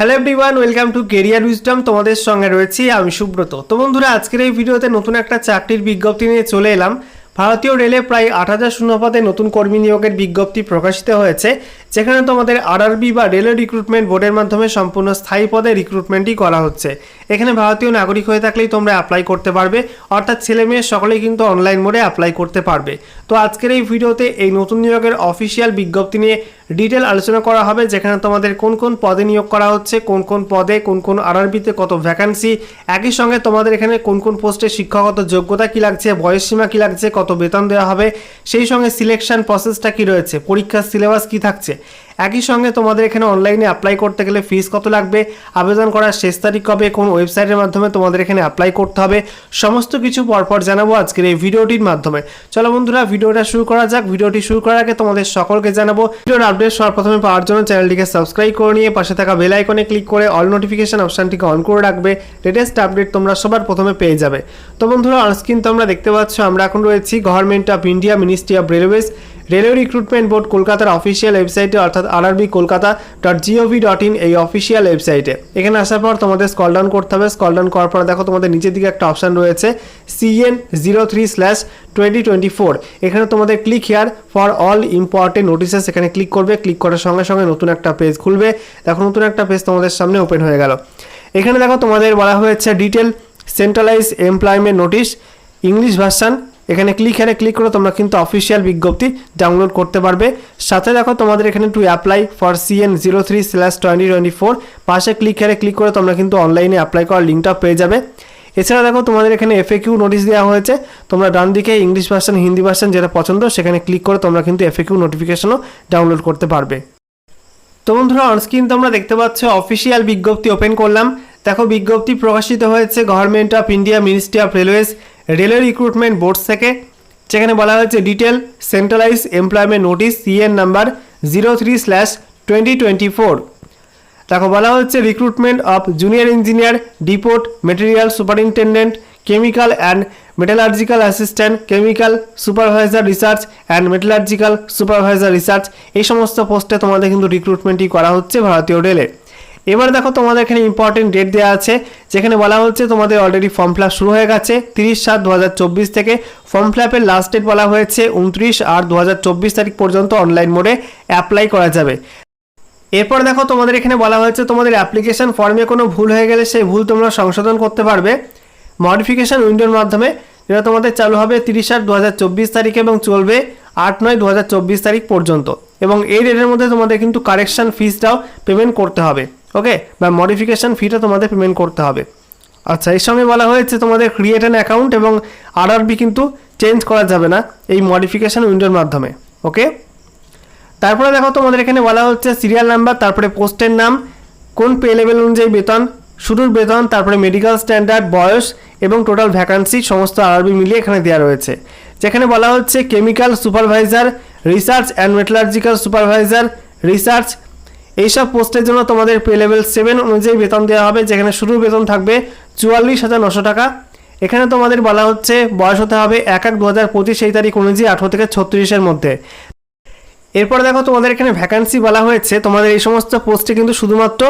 Hello everyone welcome to Career Wisdom তোমাদের সঙ্গে রয়েছি আমি সুব্রত। তো বন্ধুরা, আজকের এই ভিডিওতে নতুন একটা চাকরির বিজ্ঞপ্তি নিয়ে চলে এলাম। ভারতীয় রেলে প্রায় আট হাজার শূন্য পদে নতুন কর্মী নিয়োগের বিজ্ঞপ্তি প্রকাশিত হয়েছে, যেখানে তোমাদের আরআরবি বা রেলওয়ে রিক্রুটমেন্ট বোর্ডের মাধ্যমে সম্পূর্ণ স্থায়ী পদে রিক্রুটমেন্টই করা হচ্ছে। এখানে ভারতীয় নাগরিক হয়ে থাকলেই তোমরা অ্যাপ্লাই করতে পারবে। অর্থাৎ ছেলে মেয়ে সকলেই কিন্তু অনলাইন মোডে অ্যাপ্লাই করতে পারবে। তো আজকের এই ভিডিওতে এই নতুন নিয়োগের অফিসিয়াল বিজ্ঞপ্তি নিয়ে ডিটেল আলোচনা করা হবে, যেখানে তোমাদের কোন কোন পদে নিয়োগ করা হচ্ছে, কোন কোন পদে, কোন কোন আরআরবিতে কত ভ্যাকান্সি একই সঙ্গে তোমাদের এখানে কোন কোন পোস্টে শিক্ষাগত যোগ্যতা কি লাগছে, বয়স সীমা কি লাগছে, কত বেতন দেওয়া হবে, সেই সঙ্গে সিলেকশন প্রসেসটা কি রয়েছে, পরীক্ষার সিলেবাস কি থাকছে। একই সঙ্গে তোমাদের এখানে অনলাইনে অ্যাপ্লাই করতে গেলে ফিস কত লাগবে? আবেদন করার শেষ তারিখ কবে? কোন ওয়েবসাইটের মাধ্যমে তোমাদের এখানে অ্যাপ্লাই করতে হবে? সমস্ত কিছু পরপর জানাব আজকের এই ভিডিওটির মাধ্যমে। চলো বন্ধুরা, ভিডিওটা শুরু করা যাক। ভিডিওটি শুরু করার আগে তোমাদের সকলকে জানাব, ভিডিওর আপডেট সবার প্রথমে পাওয়ার জন্য চ্যানেলটিকে সাবস্ক্রাইব করে নিয়ে পাশে থাকা বেল আইকনে ক্লিক করে অল নোটিফিকেশন অপশনটিকে অন করে রাখবে। লেটেস্ট আপডেট তোমরা সবার প্রথমে পেয়ে যাবে। তো বন্ধুরা অনস্ক্রিন তোমরা দেখতে পাচ্ছ, আমরা এখন রয়েছি government of India ministry of railways railway recruitment board কলকাতার অফিসিয়াল ওয়েবসাইটে অর্থাৎ RRB Kolkata dot gov dot in এই অফিসিয়াল ওয়েবসাইটে এখানে আসার পর তোমাদের স্কল ডাউন করতে হবে। স্কল ডাউন করার পর দেখো তোমাদের নিচের দিকে একটা অপশন রয়েছে CN zero three slash twenty twenty four এখানে তোমাদের click here for all important notices এখানে ক্লিক করবে ক্লিক করার সঙ্গে সঙ্গে নতুন একটা পেজ খুলবে। দেখো নতুন একটা পেজ তোমাদের সামনে ওপেন হয়ে গেল। এখানে দেখো তোমাদের বলা হয়েছে detail centralise employment notice English version এখানে ক্লিক হেয়ারে ক্লিক করে তোমরা কিন্তু অফিসিয়াল বিজ্ঞপ্তি ডাউনলোড করতে পারবে। সাথে দেখো তোমাদের এখানে to apply for CN zero three slash twenty twenty four পাশে ক্লিক হেয়ারে ক্লিক করে তোমরা কিন্তু অনলাইনে অ্যাপ্লাই করার লিঙ্কটা পেয়ে যাবে। এছাড়া দেখো তোমাদের এখানে এফএকিউ নোটিশ দেওয়া হয়েছে। তোমরা ডান দিকে ইংলিশ ভার্সন হিন্দি ভার্সন যেটা পছন্দ সেখানে ক্লিক করে তোমরা কিন্তু এফএকিউ নোটিফিকেশনও ডাউনলোড করতে পারবে। তো বন্ধুরা অনস্ক্রিন তোমরা দেখতে পাচ্ছ অফিসিয়াল বিজ্ঞপ্তি ওপেন করলাম। দেখো, বিজ্ঞপ্তি প্রকাশিত হয়েছে government of India ministry of railways railway recruitment boards থেকে, যেখানে বলা হয়েছে detail centralise employment notice CN number zero three slash twenty twenty four দেখো, বলা হচ্ছে recruitment of junior engineer depot material superintendent chemical and metallurgical assistant chemical supervisor research and metallurgical supervisor research এই সমস্ত পোস্টে তোমাদের কিন্তু রিক্রুটমেন্টই করা হচ্ছে ভারতীয় রেলে এবার দেখো তোমাদের এখানে ইম্পর্টেন্ট ডেট দেওয়া আছে, যেখানে বলা হচ্ছে তোমাদের অলরেডি ফর্ম ফিল শুরু হয়ে গেছে তিরিশ সাত দু থেকে। ফর্ম ফিল লাস্ট ডেট বলা হয়েছে উনত্রিশ আর দু তারিখ পর্যন্ত অনলাইন মোডে অ্যাপ্লাই করা যাবে। এরপর দেখো তোমাদের এখানে বলা হয়েছে তোমাদের অ্যাপ্লিকেশন ফর্মে কোনো ভুল হয়ে গেলে সেই ভুল তোমরা সংশোধন করতে পারবে। মডিফিকেশন উইন্ডোর মাধ্যমে যেটা তোমাদের চালু হবে তিরিশ আট দু তারিখ এবং চলবে আট নয় দু তারিখ পর্যন্ত। এবং এই ডেটের মধ্যে তোমাদের কিন্তু কারেকশন ফিসটাও পেমেন্ট করতে হবে। ওকে বা মডিফিকেশন ফিটা তোমাদের পেমেন্ট করতে হবে। আচ্ছা এর সঙ্গে বলা হয়েছে তোমাদের ক্রিয়েট অ্যান অ্যাকাউন্ট এবং আরআরবি কিন্তু চেঞ্জ করা যাবে না এই মডিফিকেশন উইন্ডোর মাধ্যমে। ওকে তারপরে দেখো তোমাদের এখানে বলা হচ্ছে সিরিয়াল নাম্বার তারপরে পোস্টের নাম, কোন পে লেভেল অনুযায়ী বেতন, শুরুর বেতন, তারপরে মেডিকেল স্ট্যান্ডার্ড বয়স এবং টোটাল ভ্যাকান্সি সমস্ত আরবি মিলিয়ে এখানে দেওয়া রয়েছে। যেখানে বলা হচ্ছে chemical supervisor research and metallurgical supervisor research এইসব পোস্টের জন্য তোমাদের পে লেভেল সেভেন অনুযায়ী বেতন দেওয়া হবে, যেখানে শুরুর বেতন থাকবে চুয়াল্লিশ হাজার নশো টাকা। এখানে তোমাদের বলা হচ্ছে বয়স হতে হবে এক এক দু হাজার পঁচিশ সেই তারিখ অনুযায়ী আঠেরো থেকে ছত্রিশের মধ্যে। এরপর দেখো তোমাদের এখানে ভ্যাকান্সি বলা হয়েছে, তোমাদের এই সমস্ত পোস্টে কিন্তু শুধুমাত্র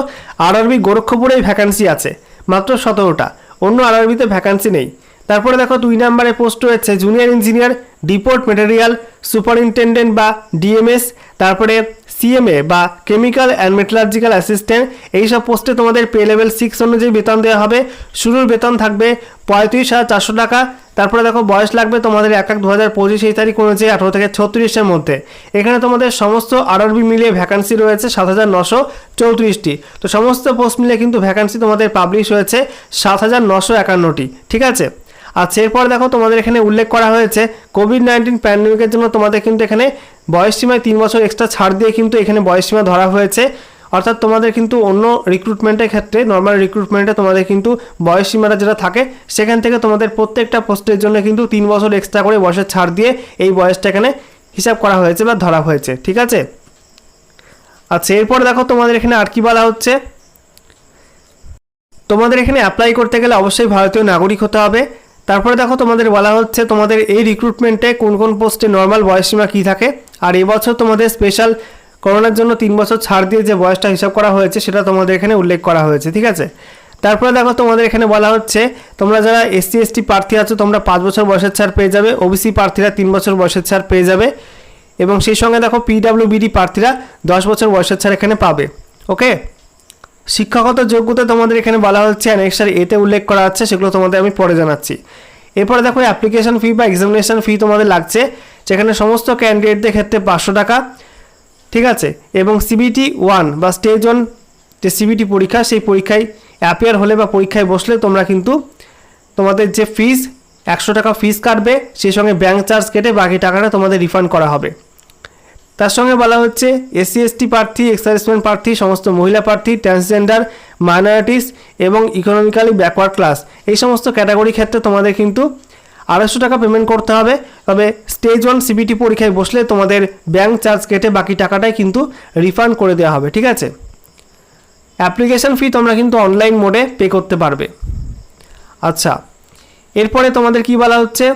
আরআরবি গোরক্ষপুরেই ভ্যাকান্সি আছে, মাত্র সতেরোটা। অন্য আরআরবিতে ভ্যাকান্সি নেই। তারপরে দেখো দুই নম্বরে পোস্ট রয়েছে junior engineer depot material superintendent বা ডিএমএস তারপরে সিএমএ বা কেমিক্যাল অ্যান্ড মেটালার্জিক্যাল অ্যাসিস্ট্যান্ট এইসব পোস্টে তোমাদের পে লেভেল সিক্স অনুযায়ী বেতন দেওয়া হবে। শুরুর বেতন থাকবে পঁয়ত্রিশ হাজার চারশো টাকা। তারপরে দেখো, বয়স লাগবে তোমাদের এক এক দু হাজার পঁচিশ এই তারিখ অনুযায়ী আঠারো থেকে ছত্রিশের মধ্যে। এখানে তোমাদের সমস্ত আরআরবি মিলিয়ে ভ্যাকান্সি রয়েছে সাত হাজার নশো চৌত্রিশটি। তো সমস্ত পোস্ট মিলিয়ে কিন্তু ভ্যাকান্সি তোমাদের পাবলিশ হয়েছে সাত হাজার নশো একান্নটি। ঠিক আছে? আচ্ছা এরপর দেখো তোমাদের এখানে উল্লেখ করা হয়েছে কোভিড নাইন্টিন প্যান্ডেমিকের জন্য তোমাদের কিন্তু এখানে বয়স সীমায় তিন বছর এক্সট্রা ছাড় দিয়ে কিন্তু এখানে বয়স সীমা ধরা হয়েছে। অর্থাৎ তোমাদের কিন্তু অন্য রিক্রুটমেন্টের ক্ষেত্রে নর্মাল রিক্রুটমেন্টে তোমাদের কিন্তু বয়স সীমাটা যেটা থাকে, সেখান থেকে তোমাদের প্রত্যেকটা পোস্টের জন্য কিন্তু তিন বছর এক্সট্রা করে বয়সের ছাড় দিয়ে এই বয়সটা এখানে হিসাব করা হয়েছে বা ধরা হয়েছে, ঠিক আছে? আচ্ছা এরপর দেখো তোমাদের এখানে আর কি বলা হচ্ছে। তোমাদের এখানে অ্যাপ্লাই করতে গেলে অবশ্যই ভারতীয় নাগরিক হতে হবে। তারপরে দেখো তোমাদের বলা হচ্ছে তোমাদের এই রিক্রুটমেন্টে কোন কোন পোস্টে নর্মাল বয়সসীমা কী থাকে? আর এবছর তোমাদের স্পেশাল করোনার জন্য তিন বছর ছাড় দিয়ে যে বয়সটা হিসাব করা হয়েছে, সেটা তোমাদের এখানে উল্লেখ করা হয়েছে, ঠিক আছে? তারপরে দেখো তোমাদের এখানে বলা হচ্ছে, তোমরা যারা এসসি এসটি প্রার্থী আছো, তোমরা পাঁচ বছর বয়সের ছাড় পেয়ে যাবে ওবিসি প্রার্থীরা তিন বছর বয়সের ছাড় পেয়ে যাবে, এবং সেই সঙ্গে দেখো পিডাব্লিউবিডি প্রার্থীরা দশ বছর বয়সের ছাড় এখানে পাবে ওকে শিক্ষাগত যোগ্যতা তোমাদের এখানে বলা হচ্ছে অ্যানেক্সার এতে উল্লেখ করা আছে, সেগুলো তোমাদের আমি পরে জানাচ্ছি। এরপরে দেখো অ্যাপ্লিকেশন ফি বা এক্সামিনেশন ফি তোমাদের লাগছে, যেখানে সমস্ত ক্যান্ডিডেটদের ক্ষেত্রে পাঁচশো টাকা, ঠিক আছে? এবং সিবিটি ওয়ান বা স্টেজ ওয়ান যে সিবিটি পরীক্ষা, সেই পরীক্ষায় অ্যাপিয়ার হলে বা পরীক্ষায় বসলে তোমরা কিন্তু তোমাদের যে ফিস একশো টাকা ফিস কাটবে, সেই সঙ্গে ব্যাঙ্ক চার্জ কেটে বাকি টাকাটা তোমাদের রিফান্ড করা হবে। তার সঙ্গে বলা হচ্ছে, এসসি, এসটি প্রার্থী এক্সার্ভিসম্যান প্রার্থী, সমস্ত মহিলা প্রার্থী ট্রান্সজেন্ডার মাইনরিটিস এবং ইকোনমিক্যালি ব্যাকওয়ার্ড ক্লাস এই সমস্ত ক্যাটাগরি ক্ষেত্রে তোমাদের কিন্তু আড়াইশো টাকা পেমেন্ট করতে হবে। তবে স্টেজ ওয়ান সিবিটি পরীক্ষায় বসলে তোমাদের ব্যাঙ্ক চার্জ কেটে বাকি টাকাটাই কিন্তু রিফান্ড করে দেওয়া হবে, ঠিক আছে? অ্যাপ্লিকেশন ফি তোমরা কিন্তু অনলাইন মোডে পে করতে পারবে। আচ্ছা এরপরে তোমাদের কি বলা হচ্ছে?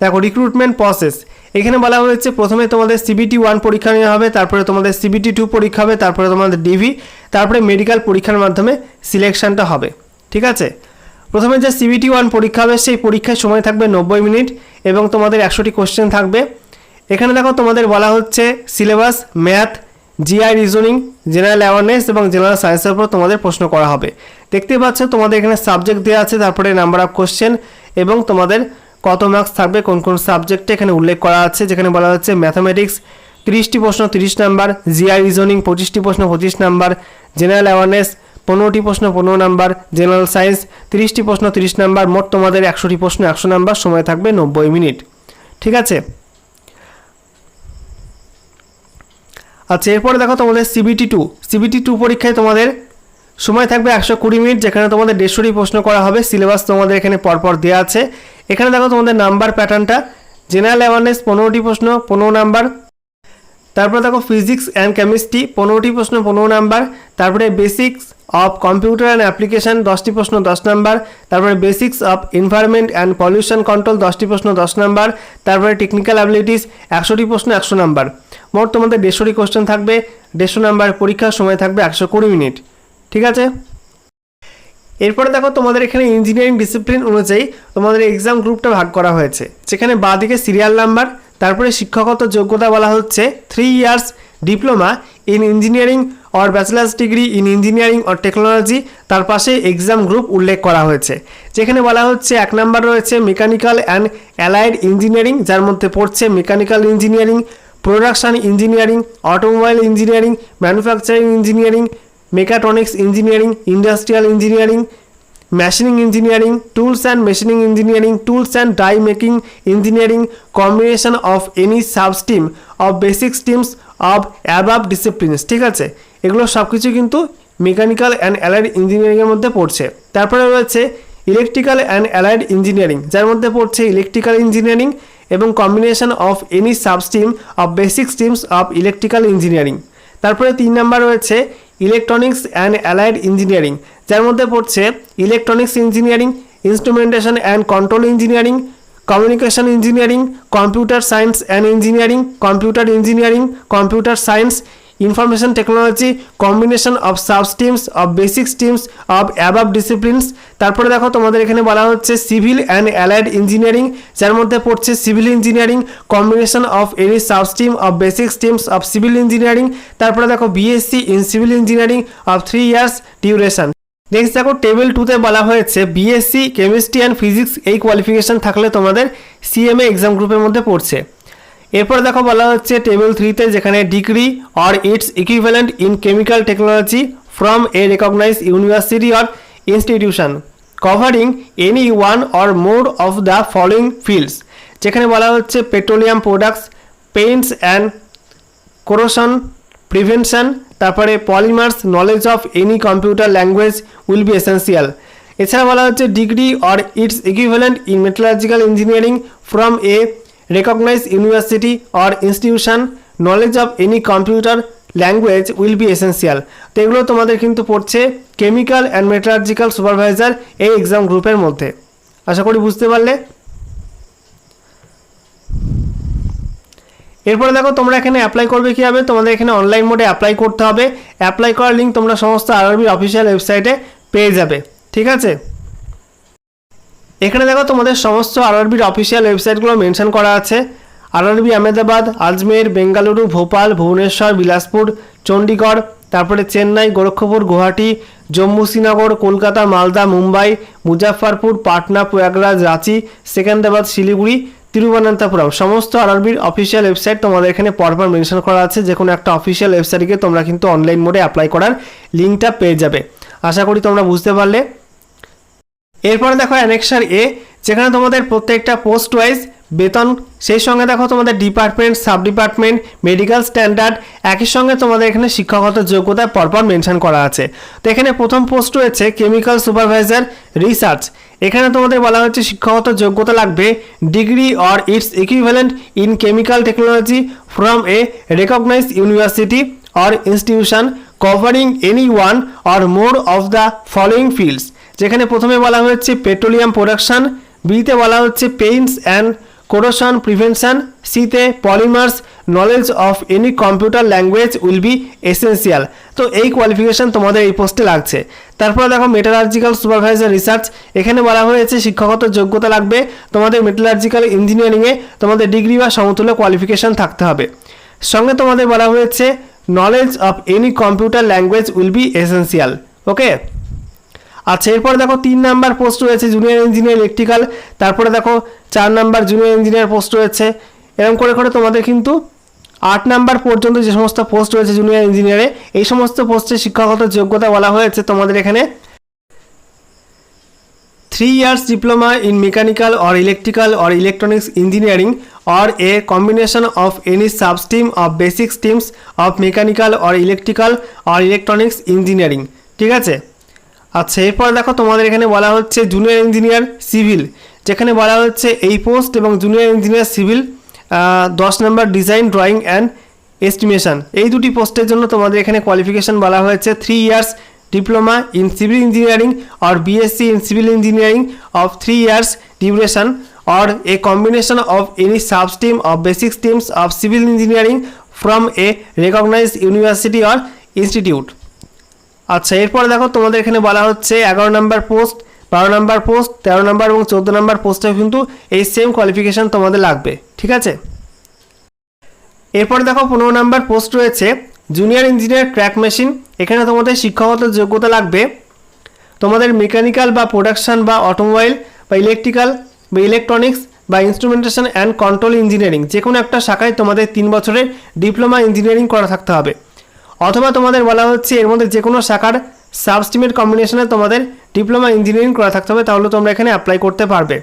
দেখো রিক্রুটমেন্ট প্রসেস এখানে বলা হয়েছে, প্রথমে তোমাদের সিবিটি ওয়ান পরীক্ষা নেওয়া হবে, তারপরে তোমাদের সিবিটি টু পরীক্ষা হবে, তারপরে তোমাদের ডিভি তারপরে মেডিকেল পরীক্ষার মাধ্যমে সিলেকশনটা হবে। ঠিক আছে? প্রথমে যে সিবিটি ওয়ান পরীক্ষা হবে, সেই পরীক্ষায় সময় থাকবে নব্বই মিনিট এবং তোমাদের একশোটি কোশ্চেন থাকবে। এখানে দেখো, তোমাদের বলা হচ্ছে syllabus math GI reasoning general awareness এবং জেনারেল সায়েন্সের উপর তোমাদের প্রশ্ন করা হবে। দেখতে পাচ্ছ, তোমাদের এখানে সাবজেক্ট দেওয়া আছে, তারপরে নাম্বার অফ কোশ্চেন এবং তোমাদের কত মার্কস থাকবে, কোন কোন সাবজেক্টে এখানে উল্লেখ করা আছে, যেখানে বলা হচ্ছে ম্যাথামেটিক্স তিরিশটি প্রশ্ন তিরিশ নাম্বার জিআই রিজনিং পঁচিশটি প্রশ্ন পঁচিশ নাম্বার জেনারেল অ্যাওয়ারনেস পনেরোটি প্রশ্ন পনেরো নাম্বার জেনারেল সায়েন্স তিরিশটি প্রশ্ন তিরিশ নাম্বার, মোট তোমাদের একশোটি প্রশ্ন একশো নাম্বার, সময় থাকবে নব্বই মিনিট। ঠিক আছে? আচ্ছা এরপরে দেখো তোমাদের সিবিটি টু সিবিটি টু পরীক্ষায় তোমাদের সময় থাকবে একশো কুড়ি মিনিট, যেখানে তোমাদের দেড়শোটি প্রশ্ন করা হবে, সিলেবাস তোমাদের এখানে পরপর দেওয়া আছে। এখানে দেখো তোমাদের নাম্বার প্যাটার্নটা। জেনারেল অ্যাওয়ারনেস পনেরোটি প্রশ্ন, পনেরো নাম্বার। তারপরে দেখো ফিজিক্স অ্যান্ড কেমিস্ট্রি পনেরোটি প্রশ্ন, পনেরো নাম্বার। তারপরে basics of computer and application দশটি প্রশ্ন, দশ নাম্বার। তারপরে basics of environment and pollution control দশটি প্রশ্ন, দশ নাম্বার। তারপরে টেকনিক্যাল অ্যাবিলিটিস একশোটি প্রশ্ন, একশো নাম্বার। মোট তোমাদের দেড়শোটি কোশ্চেন থাকবে। দেড়শো নাম্বার পরীক্ষার সময় থাকবে একশো কুড়ি মিনিট। ঠিক আছে? এরপরে দেখো তোমাদের এখানে ইঞ্জিনিয়ারিং ডিসিপ্লিন অনুযায়ী তোমাদের এক্সাম গ্রুপটা ভাগ করা হয়েছে। যেখানে বাঁদিকে সিরিয়াল নাম্বার তারপরে শিক্ষাগত যোগ্যতা বলা হচ্ছে three years diploma in engineering or bachelors degree in engineering or technology তার পাশে এক্সাম গ্রুপ উল্লেখ করা হয়েছে। যেখানে বলা হচ্ছে, এক নাম্বার রয়েছে মেকানিক্যাল অ্যান্ড অ্যালাইড ইঞ্জিনিয়ারিং যার মধ্যে পড়ছে mechanical engineering production engineering automobile engineering manufacturing engineering mechatronics engineering industrial engineering machining engineering tools and machining engineering tools and die making engineering combination of any substream of basic streams of above disciplines ঠিক আছে? এগুলো সব কিছু কিন্তু mechanical and allied ইঞ্জিনিয়ারিংয়ের মধ্যে পড়ছে। তারপরে রয়েছে ইলেকট্রিক্যাল অ্যান্ড অ্যালাইড ইঞ্জিনিয়ারিং যার মধ্যে পড়ছে ইলেকট্রিক্যাল ইঞ্জিনিয়ারিং এবং combination of any substream of basic streams of electrical engineering তারপরে তিন নাম্বার রয়েছে ইলেকট্রনিক্স অ্যান্ড অ্যালাইড ইঞ্জিনিয়ারিং, যার মধ্যে পড়ছে electronics engineering, instrumentation and control engineering, communication engineering, computer science and engineering, computer engineering, computer science information technology combination of substreams of basic streams of above disciplines তারপরে দেখো তোমাদের এখানে বলা হচ্ছে civil and allied engineering যার মধ্যে পড়ছে civil engineering combination of any substream of basic streams of civil engineering তারপরে দেখো BSc in civil engineering of three years duration next দেখো টেবিল টুতে বলা হয়েছে বিএসসি কেমিস্ট্রি অ্যান্ড ফিজিক্স এই কোয়ালিফিকেশন থাকলে তোমাদের সিএমএ এক্সাম গ্রুপের মধ্যে পড়ছে। এরপর দেখো বলা হচ্ছে টেবিল থ্রিতে যেখানে degree or its equivalent in chemical technology from a recognise university or institution covering any one or more of the following fields যেখানে বলা হচ্ছে petroleum products paints and corrosion prevention তারপরে polymers knowledge of any computer language will be essential এছাড়া বলা হচ্ছে degree or its equivalent in metallurgical engineering from a recognise university or institution knowledge of any computer language will be essential তো এগুলো তোমাদের কিন্তু পড়ছে chemical and metallurgical supervisor এই exam গ্রুপের মধ্যে। আশা করি বুঝতে পারলে। এরপরে দেখো তোমরা এখানে অ্যাপ্লাই করবে কীভাবে? তোমাদের এখানে অনলাইন মোডে অ্যাপ্লাই করতে হবে। অ্যাপ্লাই করার লিঙ্ক তোমরা সমস্ত আরআরবির অফিসিয়াল ওয়েবসাইটে পেয়ে যাবে। ঠিক আছে? এখানে দেখো তোমাদের সমস্ত আরআরবির অফিসিয়াল ওয়েবসাইটগুলো মেনশন করা আছে। আরআরবি আহমেদাবাদ, আজমের, বেঙ্গালুরু, ভোপাল, ভুবনেশ্বর, বিলাসপুর চণ্ডীগড় তারপরে চেন্নাই, গোরক্ষপুর, গুয়াহাটি, জম্মু শ্রীনগর, কলকাতা, মালদা, মুম্বাই মুজাফরপুর পাটনা, প্রয়াগরাজ, রাঁচি সেকেন্দ্রাবাদ শিলিগুড়ি, তিরুবনন্তপুরম। সমস্ত আরআরবির অফিসিয়াল ওয়েবসাইট তোমাদের এখানে পরপর মেনশন করা আছে। যে কোনো একটা অফিসিয়াল ওয়েবসাইটে তোমরা কিন্তু অনলাইন মোডে অ্যাপ্লাই করার লিঙ্কটা পেয়ে যাবে। আশা করি তোমরা বুঝতে পারলে। এরপরে দেখো অ্যানেক্সার এ যেখানে তোমাদের প্রত্যেকটা পোস্ট ওয়াইজ বেতন, সেই সঙ্গে দেখো তোমাদের department sub department medical standard একই সঙ্গে তোমাদের এখানে শিক্ষাগত যোগ্যতা পরপর মেনশন করা আছে। তো এখানে প্রথম পোস্ট রয়েছে কেমিক্যাল সুপারভাইজার রিসার্চ এখানে তোমাদের বলা হচ্ছে শিক্ষাগত যোগ্যতা লাগবে degree or its equivalent in chemical technology from a recognised university or institution covering any one or more of the following fields যেখানে প্রথমে বলা হচ্ছে পেট্রোলিয়াম প্রোডাকশন, বিতে বলা হচ্ছে পেইন্টস অ্যান্ড কোরোশন প্রিভেনশন, সিতে polymers, knowledge of any computer language will be essential তো এই কোয়ালিফিকেশন তোমাদের এই পোস্টে লাগছে। তারপরে দেখো মেটালার্জিক্যাল সুপারভাইজার রিসার্চ, এখানে বলা হয়েছে শিক্ষাগত যোগ্যতা লাগবে, তোমাদের মেটালার্জিক্যাল ইঞ্জিনিয়ারিংয়ে তোমাদের ডিগ্রি বা সমতুল্য কোয়ালিফিকেশন থাকতে হবে। সঙ্গে তোমাদের বলা হয়েছে, knowledge of any computer language will be essential okay? আচ্ছা এরপর দেখো তিন নাম্বার পোস্ট রয়েছে জুনিয়র ইঞ্জিনিয়ার ইলেকট্রিক্যাল তারপরে দেখো চার নাম্বার জুনিয়র ইঞ্জিনিয়ার পোস্ট রয়েছে। এরকম করে করে তোমাদের কিন্তু আট নাম্বার পর্যন্ত যে সমস্ত পোস্ট রয়েছে জুনিয়র ইঞ্জিনিয়ারে এই সমস্ত পোস্টে শিক্ষাগত যোগ্যতা বলা হয়েছে তোমাদের এখানে। Three years diploma in mechanical or electrical or electronics engineering or a combination of any substream of basic streams of mechanical or electrical or electronics engineering ঠিক আছে? আচ্ছা এরপর দেখো তোমাদের এখানে বলা হচ্ছে জুনিয়র ইঞ্জিনিয়ার সিভিল যেখানে বলা হচ্ছে এই পোস্ট এবং জুনিয়র ইঞ্জিনিয়ার সিভিল দশ number design drawing and estimation এই দুটি পোস্টের জন্য তোমাদের এখানে কোয়ালিফিকেশন বলা হয়েছে। Three years diploma in civil engineering or BSc in civil engineering of three years duration or a combination of any substream of basic streams of civil engineering from a recognized university or institute আচ্ছা এরপরে দেখো তোমাদের এখানে বলা হচ্ছে এগারো নম্বর post, বারো নম্বর post, তেরো নম্বর এবং চোদ্দ নম্বর পোস্টেও কিন্তু এই সেম কোয়ালিফিকেশান তোমাদের লাগবে, ঠিক আছে? এরপরে দেখো পনেরো নম্বর পোস্ট রয়েছে জুনিয়র ইঞ্জিনিয়ার ট্র্যাক মেশিন এখানে তোমাদের শিক্ষাগত যোগ্যতা লাগবে। তোমাদের মেকানিক্যাল বা প্রোডাকশন বা অটোমোবাইল বা ইলেকট্রিক্যাল বা ইলেকট্রনিক্স বা ইনস্ট্রুমেন্টেশন অ্যান্ড কন্ট্রোল ইঞ্জিনিয়ারিং যে কোনো একটা শাখায় তোমাদের তিন বছরের ডিপ্লোমা ইঞ্জিনিয়ারিং করা থাকতে হবে। অথবা তোমাদের বলা হচ্ছে এর মধ্যে যে কোনো শাখার সাবস্টিমেট কম্বিনেশনে তোমাদের ডিপ্লোমা ইঞ্জিনিয়ারিং করা থাকতে হবে, তাহলে তোমরা এখানে অ্যাপ্লাই করতে পারবে।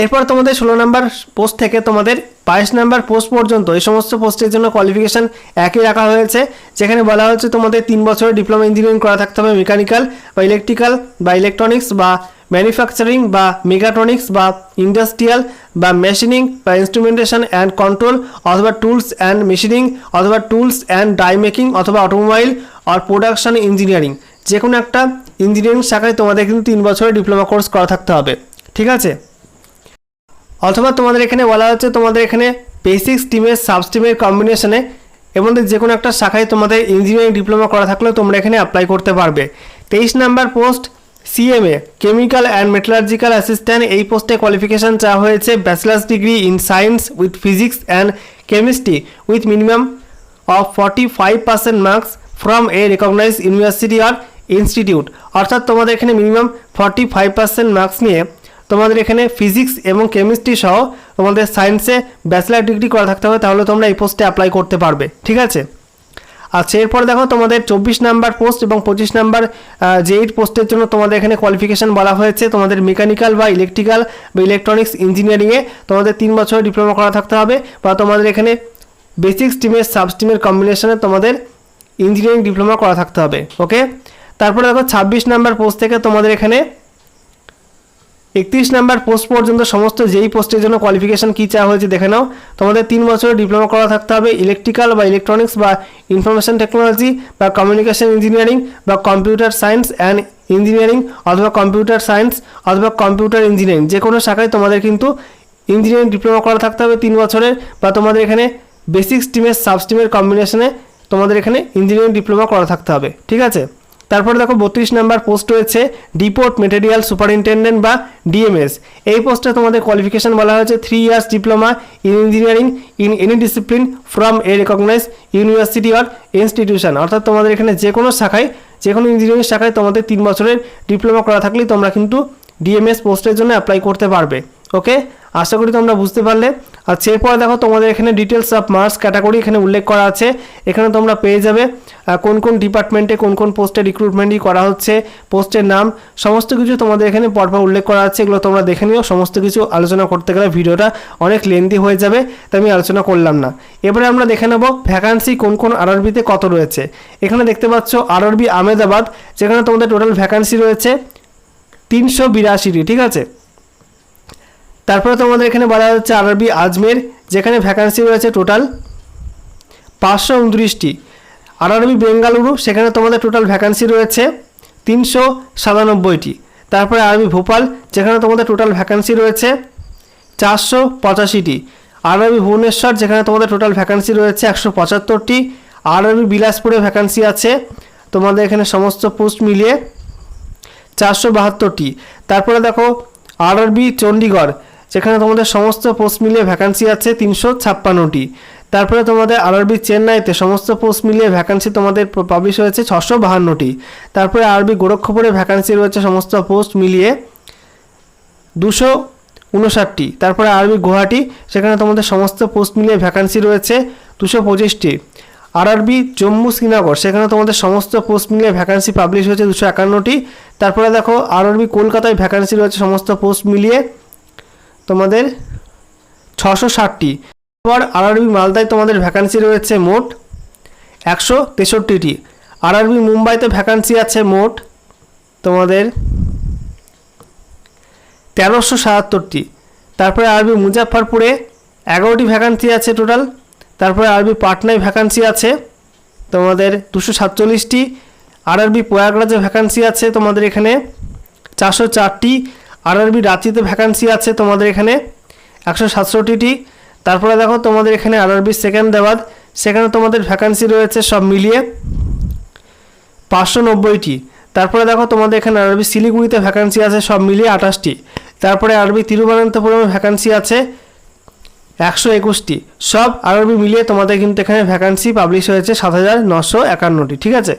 এরপর তোমাদের ষোলো নাম্বার পোস্ট থেকে তোমাদের বাইশ নাম্বার পোস্ট পর্যন্ত এই সমস্ত পোস্টের জন্য কোয়ালিফিকেশান একই রাখা হয়েছে, যেখানে বলা হয়েছে তোমাদের তিন বছরের ডিপ্লোমা ইঞ্জিনিয়ারিং করা থাকতে হবে মেকানিক্যাল বা ইলেকট্রিক্যাল বা ইলেকট্রনিক্স বা ম্যানুফ্যাকচারিং বা মেগাট্রনিক্স বা ইন্ডাস্ট্রিয়াল বা মেশিনিং বা ইনস্ট্রুমেন্টেশন অ্যান্ড কন্ট্রোল অথবা টুলস অ্যান্ড মেশিনিং অথবা টুলস অ্যান্ড ডাই মেকিং অথবা অটোমোবাইল আর প্রোডাকশন ইঞ্জিনিয়ারিং যে কোনো একটা ইঞ্জিনিয়ারিং শাখায় তোমাদের কিন্তু তিন বছরের ডিপ্লোমা কোর্স করা থাকতে হবে। ঠিক আছে? অথবা তোমাদের এখানে বলা হচ্ছে তোমাদের এখানে বেসিক স্টিমের সাবস্টিমের কম্বিনেশনে এর মধ্যে যে কোনো একটা শাখায় তোমাদের ইঞ্জিনিয়ারিং ডিপ্লোমা করা থাকলেও তোমরা এখানে অ্যাপ্লাই করতে পারবে। তেইশ number post CMA chemical and metallurgical assistant এই পোস্টে কোয়ালিফিকেশান চাওয়া হয়েছে bachelors degree in science with physics and chemistry with minimum of forty five percent marks from a recognize university R institute অর্থাৎ তোমাদের এখানে minimum forty five percent marks নিয়ে তোমাদের এখানে ফিজিক্স এবং কেমিস্ট্রি সহ তোমাদের সায়েন্সে ব্যাচেলার ডিগ্রি করা থাকতে হবে, তাহলে তোমরা এই পোস্টে অ্যাপ্লাই করতে পারবে, ঠিক আছে? আচ্ছা এরপর দেখো তোমাদের চব্বিশ নাম্বার পোস্ট এবং পঁচিশ নাম্বার যে এইট পোস্টের জন্য তোমাদের এখানে কোয়ালিফিকেশান বলা হয়েছে, তোমাদের মেকানিক্যাল বা ইলেকট্রিক্যাল বা ইলেকট্রনিক্স ইঞ্জিনিয়ারিংয়ে তোমাদের তিন বছরের ডিপ্লোমা করা থাকতে হবে বা তোমাদের এখানে বেসিক স্ট্রিমের সাব স্ট্রিমের কম্বিনেশনে তোমাদের ইঞ্জিনিয়ারিং ডিপ্লোমা করা থাকতে হবে ওকে তারপরে দেখো ছাব্বিশ নাম্বার পোস্ট থেকে তোমাদের এখানে একত্রিশ নাম্বার পোস্ট পর্যন্ত সমস্ত যেই পোস্টের জন্য কোয়ালিফিকেশান কী চাওয়া হয়েছে দেখে নাও। তোমাদের তিন বছরের ডিপ্লোমা করা থাকতে হবে ইলেকট্রিক্যাল বা ইলেকট্রনিক্স বা ইনফরমেশন টেকনোলজি বা কমিউনিকেশন ইঞ্জিনিয়ারিং বা কম্পিউটার সায়েন্স অ্যান্ড ইঞ্জিনিয়ারিং অথবা কম্পিউটার সায়েন্স অথবা কম্পিউটার ইঞ্জিনিয়ারিং যে কোনো শাখায় তোমাদের কিন্তু ইঞ্জিনিয়ারিং ডিপ্লোমা করা থাকতে হবে তিন বছরের বা তোমাদের এখানে বেসিক স্ট্রিমের সাব স্ট্রিমের কম্বিনেশনে তোমাদের এখানে ইঞ্জিনিয়ারিং ডিপ্লোমা করা থাকতে হবে। ঠিক আছে? তারপরে দেখো বত্রিশ নাম্বার পোস্ট রয়েছে ডিপোর্ট মেটেরিয়াল সুপারিনটেন্ডেন্ট বা ডিএমএস এই পোস্টে তোমাদের কোয়ালিফিকেশন বলা হয়েছে three years diploma in engineering in any discipline from a recognize university or institution অর্থাৎ তোমাদের এখানে যে কোনো শাখায়, যে কোনো ইঞ্জিনিয়ারিং শাখায় তোমাদের তিন বছরের ডিপ্লোমা করা থাকলেই তোমরা কিন্তু ডিএমএস পোস্টের জন্য অ্যাপ্লাই করতে পারবে। ওকে আশা করি তোমরা বুঝতে পারলে। আর এরপরে দেখো তোমাদের এখানে ডিটেলস অফ মার্কস ক্যাটাগরি এখানে উল্লেখ করা আছে। এখানে তোমরা পেয়ে যাবে কোন কোন ডিপার্টমেন্টে কোন কোন পোস্টে রিক্রুটমেন্টই করা হচ্ছে পোস্টের নাম, সমস্ত কিছু তোমাদের এখানে পরপর উল্লেখ করা আছে। এগুলো তোমরা দেখে নিও, সমস্ত কিছু আলোচনা করতে গেলে ভিডিওটা অনেক লেন্দি হয়ে যাবে, তাই আমি আলোচনা করলাম না। এবারে আমরা দেখে নেব ভ্যাকান্সি কোন কোন আরআরবিতে কত রয়েছে। এখানে দেখতে পাচ্ছ আরআরবি আহমেদাবাদ, যেখানে তোমাদের টোটাল ভ্যাকান্সি রয়েছে তিনশো বিরাশিটি, ঠিক আছে? তারপরে তোমাদের এখানে বলা হচ্ছে আরবি আজমের, যেখানে ভ্যাকান্সি রয়েছে টোটাল পাঁচশো উনত্রিশটি। আরবি বেঙ্গালুরু, সেখানে তোমাদের টোটাল ভ্যাকান্সি রয়েছে তিনশো সাতানব্বইটি। তারপরে আরবি ভোপাল, যেখানে তোমাদের টোটাল ভ্যাকান্সি রয়েছে চারশো পঁচাশিটি। আরবি ভুবনেশ্বর, যেখানে তোমাদের টোটাল ভ্যাকান্সি রয়েছে একশো পঁচাত্তরটি। আরবি বিলাসপুরে ভ্যাকান্সি আছে, তোমাদের এখানে সমস্ত পোস্ট মিলিয়ে চারশো বাহাত্তরটি। তারপরে দেখো আরআরবি চণ্ডীগড় যেখানে তোমাদের সমস্ত পোস্ট মিলিয়ে ভ্যাকান্সি আছে তিনশো ছাপ্পান্নটি। তারপরে তোমাদের আরআরবি চেন্নাইতে সমস্ত পোস্ট মিলিয়ে ভ্যাকান্সি তোমাদের পাবলিশ হয়েছে ছশো বাহান্নটি। তারপরে আরবি গোরক্ষপুরে ভ্যাকান্সি রয়েছে সমস্ত পোস্ট মিলিয়ে দুশো উনষাটটি। তারপরে আরবি গুয়াহাটি, সেখানে তোমাদের সমস্ত পোস্ট মিলিয়ে ভ্যাকান্সি রয়েছে দুশো পঁচিশটি। আরআরবি জম্মু শ্রীনগর, সেখানে তোমাদের সমস্ত পোস্ট মিলিয়ে ভ্যাকান্সি পাবলিশ হয়েছে দুশো একান্নটি। তারপরে দেখো আরআরবি কলকাতায় ভ্যাকান্সি রয়েছে সমস্ত পোস্ট মিলিয়ে তোমাদের ছশো ষাটটি। এবার আরআরবি মালদায় তোমাদের ভ্যাকান্সি রয়েছে মোট একশো তেষট্টিটি। আরআরবি মুম্বাইতে ভ্যাকান্সি আছে মোট তোমাদের তেরোশো সাতাত্তরটি। তারপরে আরবি মুজাফরপুরে এগারোটি ভ্যাকান্সি আছে টোটাল তারপরে আরবি পাটনায় ভ্যাকান্সি আছে তোমাদের দুশো সাতচল্লিশটি। আরআরবি প্রয়াগরাজে ভ্যাকান্সি আছে তোমাদের এখানে চারশো চারটি। আরআরবি রাঁচিতে ভ্যাকান্সি আছে তোমাদের এখানে। একশো সাতষট্টিটি। তারপরে দেখো তোমাদের এখানে আরআরবি সেকেন্দ্রাবাদ সেখানে তোমাদের ভ্যাকান্সি রয়েছে সব মিলিয়ে পাঁচশো নব্বইটি। তারপরে দেখো তোমাদের এখানে আরবি শিলিগুড়িতে ভ্যাকান্সি আছে সব মিলিয়ে আঠাশটি। তারপরে আরবি তিরুবনন্তপুরমে ভ্যাকান্সি আছে একশো একুশটি। সব আরবি মিলিয়ে তোমাদের কিন্তু এখানে ভ্যাকান্সি পাবলিশ হয়েছে সাত হাজার নশো একান্নটি, ঠিক আছে?